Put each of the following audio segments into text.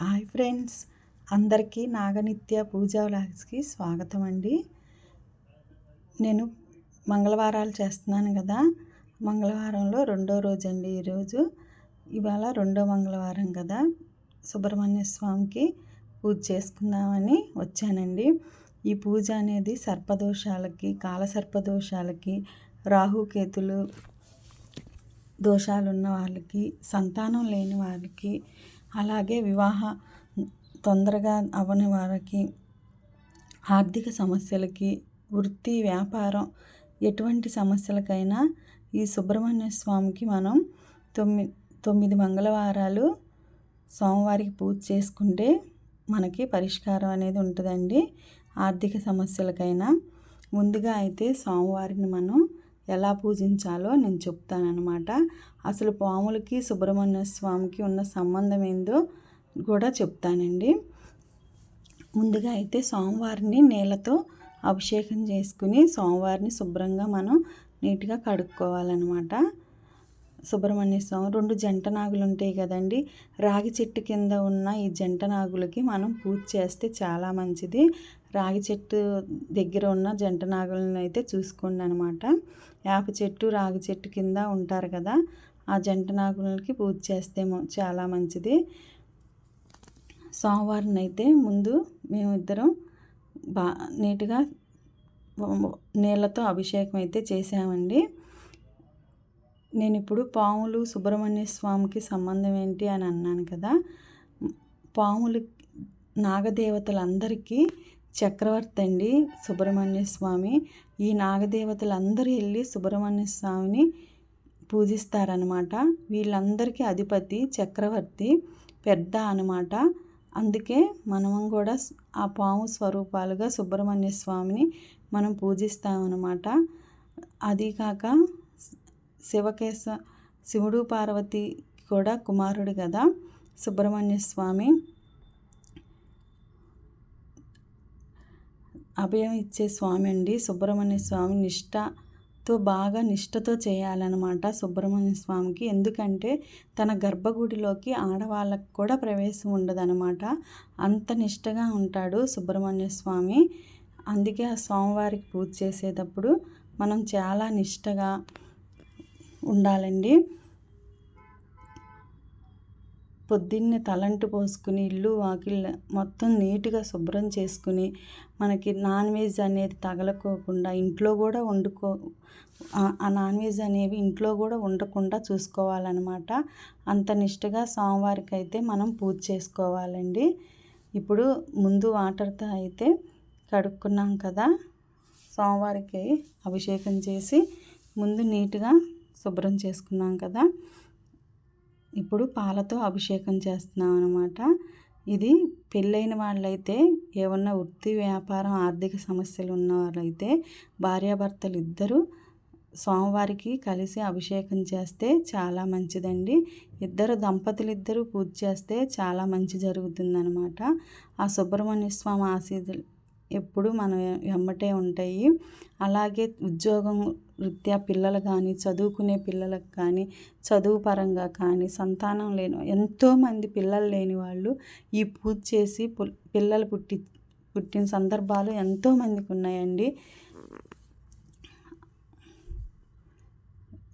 Hi friends. అందరికీ నాగనిత్య పూజా వ్లాగ్స్కి స్వాగతం అండి. నేను మంగళవారాలు చేస్తున్నాను కదా. మంగళవారంలో రెండో రోజు అండి ఈరోజు ఇవాళ రెండో మంగళవారం కదా. సుబ్రహ్మణ్య స్వామికి పూజ చేసుకుందామని వచ్చానండి. ఈ పూజ అనేది సర్పదోషాలకి కాల సర్పదోషాలకి రాహుకేతులు దోషాలు ఉన్న వాళ్ళకి సంతానం లేని వాళ్ళకి అలాగే వివాహ తొందరగా అవ్వని వారికి ఆర్థిక సమస్యలకి వృత్తి వ్యాపారం ఎటువంటి సమస్యలకైనా ఈ సుబ్రహ్మణ్య స్వామికి మనం తొమ్మి తొమ్మిది మంగళవారాలు సోమవారికి పూజ చేసుకుంటే మనకి పరిష్కారం అనేది ఉంటుందండి. ఆర్థిక సమస్యలకైనా. ముందుగా అయితే సోమవారిని మనం ఎలా పూజించాలో నేను చెప్తానన్నమాట. అసలు పాములకి సుబ్రహ్మణ్య స్వామికి ఉన్న సంబంధం ఏందో కూడా చెప్తానండి. ముందుగా అయితే సోమవారిని నీళ్ళతో అభిషేకం చేసుకుని సోమవారిని శుభ్రంగా మనం నీట్గా కడుక్కోవాలన్నమాట. సుబ్రహ్మణ్య స్వామి రెండు జంట నాగులు ఉంటాయి కదండి. రాగి చెట్టు కింద ఉన్న ఈ జంట నాగులకి మనం పూజ చేస్తే చాలా మంచిది. రాగి చెట్టు దగ్గర ఉన్న జంట నాగులను అయితే చూసుకోండి అనమాట వేప చెట్టు రాగి చెట్టు కింద ఉంటారు కదా ఆ జంట నాగులకి పూజ చేస్తే చాలా మంచిది. సోమవారం అయితే ముందు మేమిద్దరం బా నీట్గా నీళ్ళతో అభిషేకం అయితే చేసామండి. నేను ఇప్పుడు పాములు సుబ్రహ్మణ్య స్వామికి సంబంధం ఏంటి అని అన్నాను కదా పాములు నాగదేవతలందరికీ చక్రవర్తి అండి సుబ్రహ్మణ్య స్వామి. ఈ నాగదేవతలందరూ వెళ్ళి సుబ్రహ్మణ్య స్వామిని పూజిస్తారనమాట వీళ్ళందరికీ అధిపతి చక్రవర్తి పెద్ద అనమాట అందుకే మనం కూడా ఆ పాము స్వరూపాలుగా సుబ్రహ్మణ్య స్వామిని మనం పూజిస్తామన్నమాట. అది కాక శివకేశ శివుడు పార్వతి కూడా కుమారుడు కదా సుబ్రహ్మణ్య స్వామి. అభయం ఇచ్చే స్వామి అండి సుబ్రహ్మణ్య స్వామి నిష్ఠతో బాగా నిష్టతో చేయాలన్నమాట సుబ్రహ్మణ్య స్వామికి. ఎందుకంటే తన గర్భగుడిలోకి ఆడవాళ్ళకు కూడా ప్రవేశం ఉండదనమాట అంత నిష్టగా ఉంటాడు సుబ్రహ్మణ్య స్వామి. అందుకే ఆ స్వామివారికి పూజ చేసేటప్పుడు మనం చాలా నిష్టగా ఉండాలండి. పొద్దున్నే తలంటు పోసుకుని ఇల్లు వాకిళ్ళు మొత్తం నీట్గా శుభ్రం చేసుకుని మనకి నాన్ వెజ్ అనేది తగలకోకుండా ఇంట్లో కూడా వండుకో ఆ నాన్ వెజ్ అనేవి ఇంట్లో కూడా ఉండకుండా చూసుకోవాలన్నమాట. అంత నిష్టగా సోమవారికి అయితే మనం పూజ చేసుకోవాలండి. ఇప్పుడు ముందు వాటర్తో అయితే కడుక్కున్నాం కదా సోమవారికి అభిషేకం చేసి ముందు నీట్గా శుభ్రం చేసుకున్నాం కదా. ఇప్పుడు పాలతో అభిషేకం చేస్తున్నాం అనమాట ఇది పెళ్ళైన వాళ్ళైతే ఏమన్నా వృత్తి వ్యాపారం ఆర్థిక సమస్యలు ఉన్న వాళ్ళైతే భార్యాభర్తలు ఇద్దరు సోమవారికి కలిసి అభిషేకం చేస్తే చాలా మంచిదండి. ఇద్దరు దంపతులు ఇద్దరు పూజ చేస్తే చాలా మంచి జరుగుతుందనమాట ఆ సుబ్రహ్మణ్య స్వామి ఆశీదులు ఎప్పుడు మన వెమ్మటే ఉంటాయి. అలాగే ఉద్యోగం రీత్యా పిల్లలు కానీ చదువుకునే పిల్లలకు కానీ చదువు పరంగా కానీ సంతానం లేని ఎంతోమంది పిల్లలు లేని వాళ్ళు ఈ పూజ చేసి పిల్లలు పుట్టి పుట్టిన సందర్భాలు ఎంతోమందికి ఉన్నాయండి.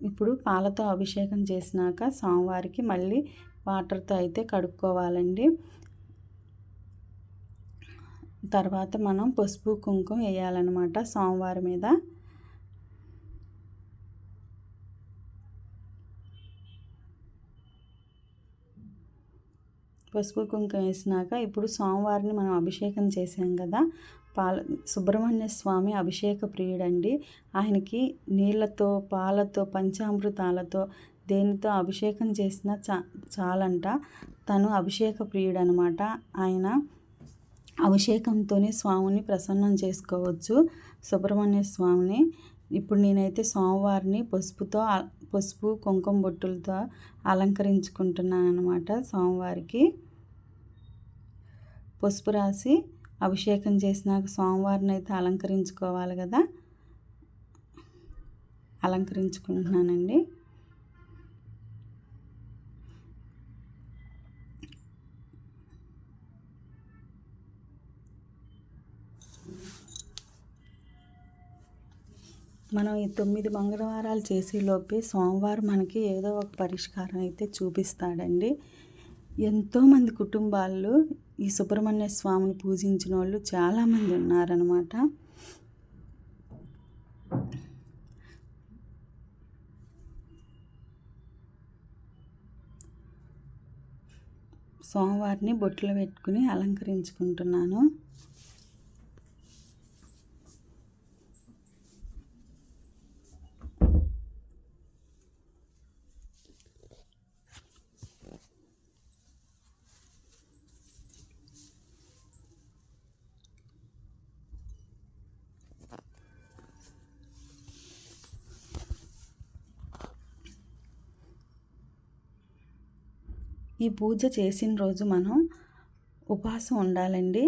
ఇప్పుడు పాలతో అభిషేకం చేసినాక స్వామివారికి మళ్ళీ వాటర్తో అయితే కడుక్కోవాలండి. తర్వాత మనం పసుపు కుంకుమ వేయాలన్నమాట సోమవారం మీద. పసుపు కుంకుమ వేసినాక ఇప్పుడు సోమవారిని మనం అభిషేకం చేసాం కదా. పాల సుబ్రహ్మణ్య స్వామి అభిషేక ప్రియుడండి. ఆయనకి నీళ్ళతో పాలతో పంచామృతాలతో దేనితో అభిషేకం చేసిన చా చాలంట. తను అభిషేక ప్రియుడు అనమాట ఆయన అభిషేకంతోనే స్వామిని ప్రసన్నం చేసుకోవచ్చు. సుబ్రహ్మణ్య స్వామిని. ఇప్పుడు నేనైతే స్వామివారిని పసుపుతో పసుపు కుంకుమ బొట్టులతో అలంకరించుకుంటున్నాను అనమాట స్వామివారికి. పసుపు రాసి అభిషేకం చేసినాక స్వామివారిని అయితే అలంకరించుకోవాలి కదా. అలంకరించుకుంటున్నానండి. మనం ఈ తొమ్మిది మంగళవారాలు చేసేలోపే సోమవారం మనకి ఏదో ఒక పరిష్కారం అయితే చూపిస్తాడండి. ఎంతోమంది కుటుంబాల్లో ఈ సుబ్రహ్మణ్య స్వామిని పూజించిన వాళ్ళు చాలామంది ఉన్నారనమాట సోమవారిని బొట్లు పెట్టుకుని అలంకరించుకుంటున్నాను. ఈ పూజ చేసిన రోజు మనం ఉపవాసం ఉండాలండి.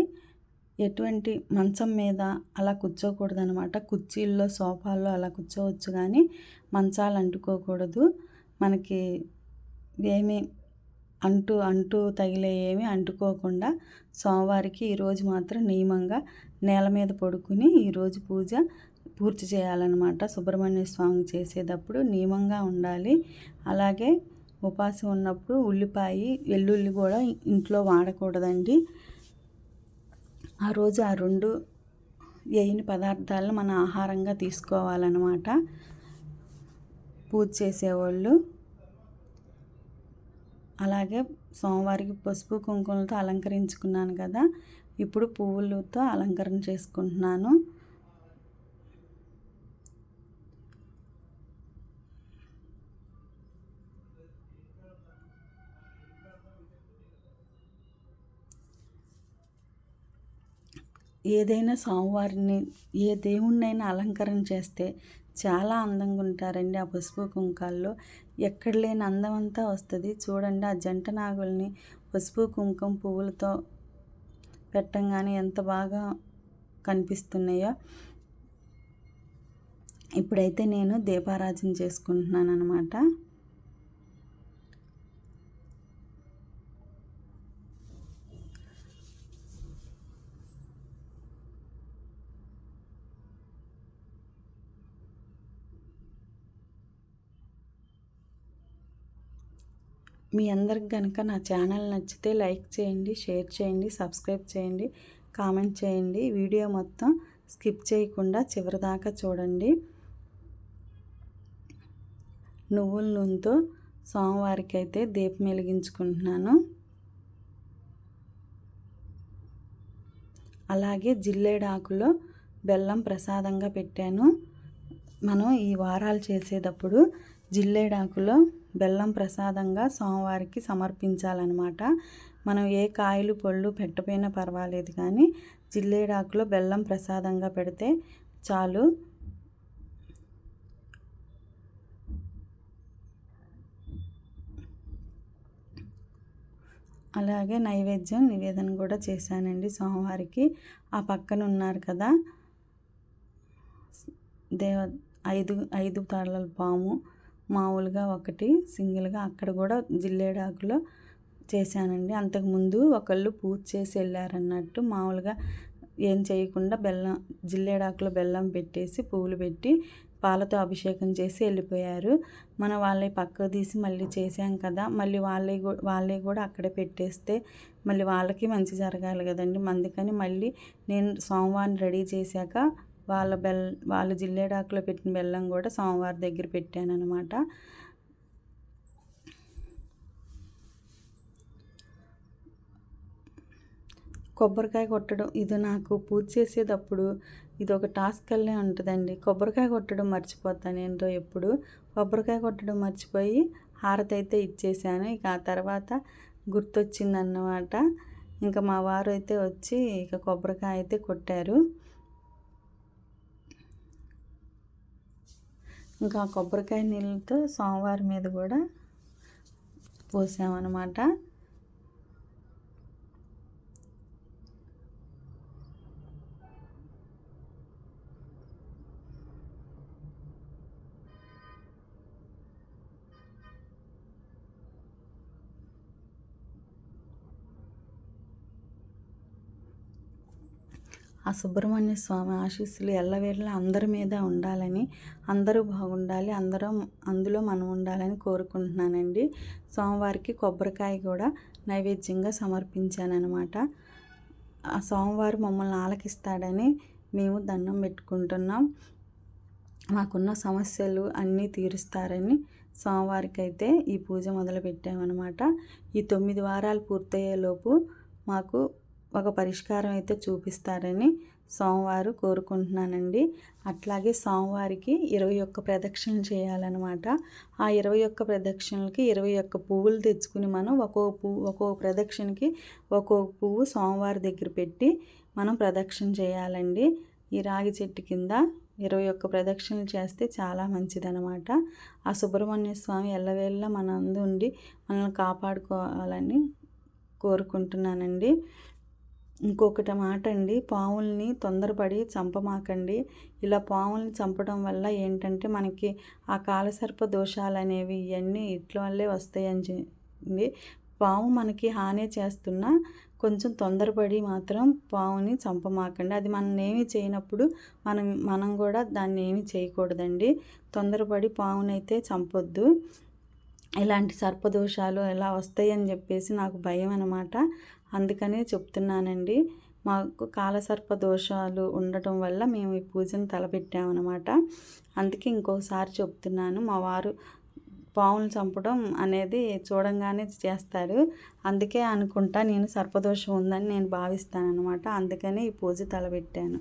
ఎటువంటి మంచం మీద అలా కూర్చోకూడదు అనమాట కుర్చీల్లో సోఫాల్లో అలా కూర్చోవచ్చు కానీ మంచాలు అంటుకోకూడదు. మనకి ఏమి అంటూ అంటూ తగిలే ఏమి అంటుకోకుండా సోమవారికి ఈరోజు మాత్రం నియమంగా నేల మీద పడుకుని ఈరోజు పూజ పూర్తి చేయాలన్నమాట. సుబ్రహ్మణ్య స్వామి చేసేటప్పుడు నియమంగా ఉండాలి. అలాగే ఉపాసం ఉన్నప్పుడు ఉల్లిపాయ వెల్లుల్లి కూడా ఇంట్లో వాడకూడదండి. ఆ రోజు ఆ రెండు వేయని పదార్థాలను మన ఆహారంగా తీసుకోవాలన్నమాట. పూజ చేసేవాళ్ళు. అలాగే సోమవారికి పసుపు కుంకుమలతో అలంకరించుకున్నాను కదా. ఇప్పుడు పువ్వులతో అలంకరణ చేసుకుంటున్నాను. ఏదైనా స్వామివారిని ఏ దేవుణ్ణైనా అలంకరణ చేస్తే చాలా అందంగా ఉంటారండి ఆ పసుపు కుంకాల్లో. ఎక్కడ లేని అందం అంతా వస్తుంది. చూడండి ఆ జంట నాగుల్ని పసుపు కుంకుమ పువ్వులతో పెట్టంగానే ఎంత బాగా కనిపిస్తున్నాయో. ఇప్పుడైతే నేను దీపారాజన చేసుకుంటున్నాను అనమాట మీ అందరికి కనుక నా ఛానల్ నచ్చితే లైక్ చేయండి షేర్ చేయండి సబ్స్క్రైబ్ చేయండి కామెంట్ చేయండి. వీడియో మొత్తం స్కిప్ చేయకుండా చివరిదాకా చూడండి. నువ్వుల నూనెతో సోమవారికి అయితే దీపం వెలిగించుకుంటున్నాను. అలాగే జిల్లేడాకులో బెల్లం ప్రసాదంగా పెట్టాను. మనం ఈ వారాలు చేసేటప్పుడు జిల్లేడాకులో బెల్లం ప్రసాదంగా సోమవారికి సమర్పించాలన్నమాట. మనం ఏ కాయలు పళ్ళు పెట్టపోయినా పర్వాలేదు కానీ జిల్లేడాకులో బెల్లం ప్రసాదంగా పెడితే చాలు. అలాగే నైవేద్యం నివేదన కూడా చేశానండి సోమవారికి. ఆ పక్కన ఉన్నారు కదా దేవ ఐదు ఐదు తలల పాము. మామూలుగా ఒకటి సింగిల్గా అక్కడ కూడా జిల్లేడాకులో చేశానండి. అంతకుముందు ఒకళ్ళు పూజ చేసి వెళ్ళారన్నట్టు మామూలుగా ఏం చేయకుండా బెల్లం జిల్లేడాకులో బెల్లం పెట్టేసి పువ్వులు పెట్టి పాలతో అభిషేకం చేసి వెళ్ళిపోయారు. మనం వాళ్ళే పక్కకు తీసి మళ్ళీ చేసాం కదా మళ్ళీ వాళ్ళే వాళ్ళే కూడా అక్కడే పెట్టేస్తే మళ్ళీ వాళ్ళకి మంచి జరగాలి కదండి. అందుకని మళ్ళీ నేను సోమవారం రెడీ చేశాక వాళ్ళ బెల్ వాళ్ళ జిల్లేడాకులో పెట్టిన బెల్లం కూడా సోమవారి దగ్గర పెట్టాను అనమాట కొబ్బరికాయ కొట్టడం ఇది నాకు పూజ చేసేటప్పుడు ఇది ఒక టాస్క్ అల్లే ఉంటుందండి. కొబ్బరికాయ కొట్టడం మర్చిపోతాను ఏంటో ఎప్పుడు. కొబ్బరికాయ కొట్టడం మర్చిపోయి హారతి అయితే ఇచ్చేసాను. ఇక ఆ తర్వాత గుర్తొచ్చిందన్నమాట. ఇంకా మా వారు అయితే వచ్చి ఇక కొబ్బరికాయ అయితే కొట్టారు. ఇంకా కొబ్బరికాయ నీళ్ళతో సోమవారి మీద కూడా పోసామన్నమాట. ఆ సుబ్రహ్మణ్య స్వామి ఆశీస్సులు ఎల్లవేళలా అందరి మీద ఉండాలని అందరూ బాగుండాలి అందరం అందులో మనం ఉండాలని కోరుకుంటున్నానండి. స్వామివారికి కొబ్బరికాయ కూడా నైవేద్యంగా సమర్పించానమాట ఆ సోమవారం మమ్మల్ని ఆలకిస్తాడని మేము దండం పెట్టుకుంటున్నాం. మాకున్న సమస్యలు అన్నీ తీరుస్తారని స్వామివారికి అయితే ఈ పూజ మొదలు పెట్టామన్నమాట ఈ తొమ్మిది వారాలు పూర్తయ్యేలోపు మాకు ఒక పరిష్కారం అయితే చూపిస్తారని సోమవారు కోరుకుంటున్నానండి. అట్లాగే సోమవారికి ఇరవై ఒక్క ప్రదక్షిణలు చేయాలన్నమాట. ఆ ఇరవై ఒక్క ప్రదక్షిణలకి ఇరవై ఒక్క పువ్వులు తెచ్చుకుని మనం ఒక్కో పువ్వు ఒక్కో ప్రదక్షిణకి ఒక్కో పువ్వు సోమవారి దగ్గర పెట్టి మనం ప్రదక్షిణ చేయాలండి. ఈ రాగి చెట్టు కింద ఇరవై ఒక్క ప్రదక్షిణలు చేస్తే చాలా మంచిదనమాట ఆ సుబ్రహ్మణ్య స్వామి ఎల్లవేళ్ళ మన అందు ఉండి మనల్ని కాపాడుకోవాలని కోరుకుంటున్నానండి. ఇంకొకటి మాట అండి పాముల్ని తొందరపడి చంపమాకండి. ఇలా పాముల్ని చంపడం వల్ల ఏంటంటే మనకి ఆ కాలసర్ప దోషాలు అనేవి ఇవన్నీ ఇట్ల వల్లే వస్తాయని చెప్పి పాము మనకి హాని చేస్తున్నా కొంచెం తొందరపడి మాత్రం పావుని చంపమాకండి. అది మనం ఏమి చేయనప్పుడు మనం మనం కూడా దాన్ని ఏమి చేయకూడదండి. తొందరపడి పావునైతే చంపొద్దు. ఇలాంటి సర్పదోషాలు ఎలా వస్తాయని చెప్పేసి నాకు భయం అనమాట అందుకనే చెప్తున్నానండి. మాకు కాలసర్ప దోషాలు ఉండటం వల్ల మేము ఈ పూజను తలపెట్టామన్నమాట. అందుకే ఇంకోసారి చెప్తున్నాను. మా వారు పావులు చంపడం అనేది చూడంగానే చేస్తారు. అందుకే అనుకుంటా నేను సర్పదోషం ఉందని నేను భావిస్తాను అనమాట అందుకనే ఈ పూజ తలపెట్టాను.